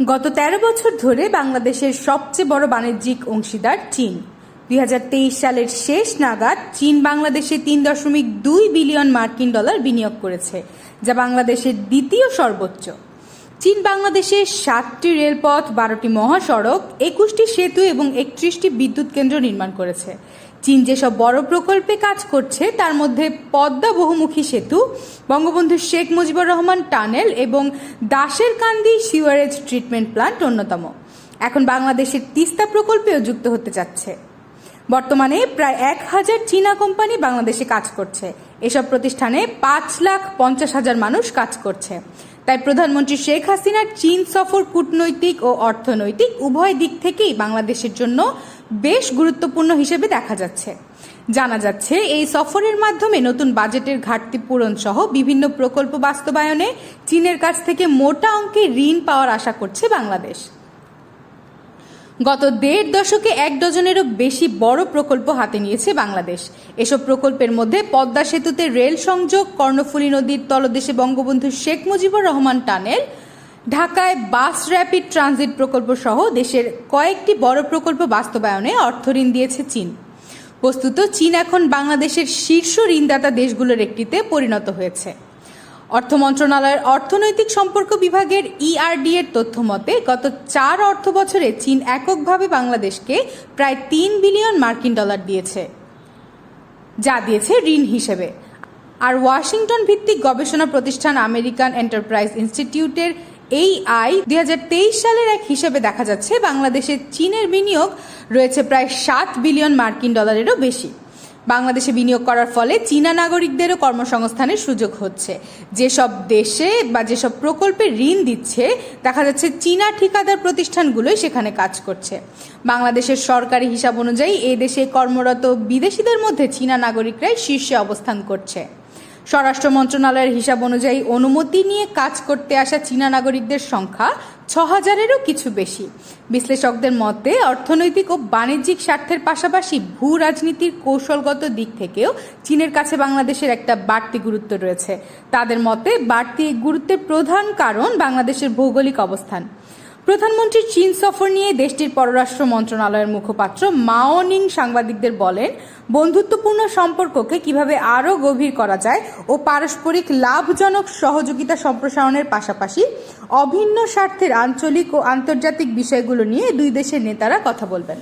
গত ১৩ বছর ধরে বাংলাদেশের সবচেয়ে বড় বাণিজ্যিক অংশীদার চীন। দুই হাজার তেইশ সালের শেষ নাগাদ চীন বাংলাদেশে তিন দশমিক দুই বিলিয়ন মার্কিন ডলার বিনিয়োগ করেছে, যা বাংলাদেশের দ্বিতীয় সর্বোচ্চ। চীন বাংলাদেশে সাতটি রেলপথ, বারোটি মহাসড়ক, একুশটি সেতু এবং একত্রিশটি বিদ্যুৎ কেন্দ্র নির্মাণ করেছে। চীন যেসব বড় প্রকল্পে কাজ করছে, তার মধ্যে পদ্মা বহুমুখী সেতু, বঙ্গবন্ধু শেখ মুজিবুর রহমান টানেল এবং দাসের কান্দি সিওয়ারেজ ট্রিটমেন্ট প্ল্যান্ট অন্যতম। এখন বাংলাদেশের তিস্তা প্রকল্পেও যুক্ত হতে যাচ্ছে বর্তমানে প্রায় এক হাজার চীনা কোম্পানি বাংলাদেশে কাজ করছে। এসব প্রতিষ্ঠানে পাঁচ লাখ পঞ্চাশ হাজার মানুষ কাজ করছে। তাই প্রধানমন্ত্রী শেখ হাসিনার চীন সফর কূটনৈতিক ও অর্থনৈতিক উভয় দিক থেকেই বাংলাদেশের জন্য বেশ গুরুত্বপূর্ণ হিসেবে দেখা যাচ্ছে। জানা যাচ্ছে, এই সফরের মাধ্যমে নতুন বাজেটের ঘাটতি পূরণ সহ বিভিন্ন প্রকল্প বাস্তবায়নে চীনের কাছ থেকে মোটা অঙ্কে ঋণ পাওয়ার আশা করছে বাংলাদেশ। গত দেড় দশকে এক ডজনেরও বেশি বড় প্রকল্প হাতে নিয়েছে বাংলাদেশ। এসব প্রকল্পের মধ্যে পদ্মা সেতুতে রেল সংযোগ, কর্ণফুলী নদীর তলদেশে বঙ্গবন্ধু শেখ মুজিবুর রহমান টানেল, ঢাকায় বাস র্যাপিড ট্রানজিট প্রকল্প সহ দেশের কয়েকটি বড় প্রকল্প বাস্তবায়নে অর্থঋণ দিয়েছে চীন। বস্তুত চীন এখন বাংলাদেশের শীর্ষ ঋণদাতা দেশগুলোর একটিতে পরিণত হয়েছে। অর্থ মন্ত্রণালয়ের অর্থনৈতিক সম্পর্ক বিভাগের ইআরডি এর তথ্য মতে, গত চার অর্থ বছরে চীন এককভাবে বাংলাদেশকে প্রায় তিন বিলিয়ন মার্কিন ডলার দিয়েছে, যা দিয়েছে ঋণ হিসেবে। আর ওয়াশিংটন ভিত্তিক গবেষণা প্রতিষ্ঠান আমেরিকান এন্টারপ্রাইজ ইনস্টিটিউটের এই আয় দুই সালের এক হিসেবে দেখা যাচ্ছে, বাংলাদেশে চীনের বিনিয়োগ রয়েছে প্রায় সাত বিলিয়ন মার্কিন ডলারেরও বেশি। বাংলাদেশে বিনিয়োগ করার ফলে চীনা নাগরিকদেরও কর্মসংস্থানের সুযোগ হচ্ছে। যেসব দেশে বা যেসব প্রকল্পে ঋণ দিচ্ছে, দেখা যাচ্ছে চীনা ঠিকাদার প্রতিষ্ঠানগুলোই সেখানে কাজ করছে। বাংলাদেশের সরকারি হিসাব অনুযায়ী এই দেশে কর্মরত বিদেশিদের মধ্যে চীনা নাগরিকরাই শীর্ষে অবস্থান করছে। স্বরাষ্ট্র মন্ত্রণালয়ের হিসাব অনুযায়ী অনুমতি নিয়ে কাজ করতে আসা চীনা নাগরিকদের সংখ্যা ছ হাজারেরও কিছু বেশি। বিশ্লেষকদের মতে, অর্থনৈতিক ও বাণিজ্যিক স্বার্থের পাশাপাশি ভূ রাজনীতির কৌশলগত দিক থেকেও চীনের কাছে বাংলাদেশের একটা বাড়তি গুরুত্ব রয়েছে। তাদের মতে, বাড়তি গুরুত্বের প্রধান কারণ বাংলাদেশের ভৌগোলিক অবস্থান। প্রধানমন্ত্রীর চীন সফর নিয়ে দেশটির পররাষ্ট্র মন্ত্রণালয়ের মুখপাত্র মাওনিং সাংবাদিকদের বলেন, বন্ধুত্বপূর্ণ সম্পর্ককে কীভাবে আরও গভীর করা যায় ও পারস্পরিক লাভজনক সহযোগিতা সম্প্রসারণের পাশাপাশি অভিন্ন স্বার্থের আঞ্চলিক ও আন্তর্জাতিক বিষয়গুলো নিয়ে দুই দেশের নেতারা কথা বলবেন।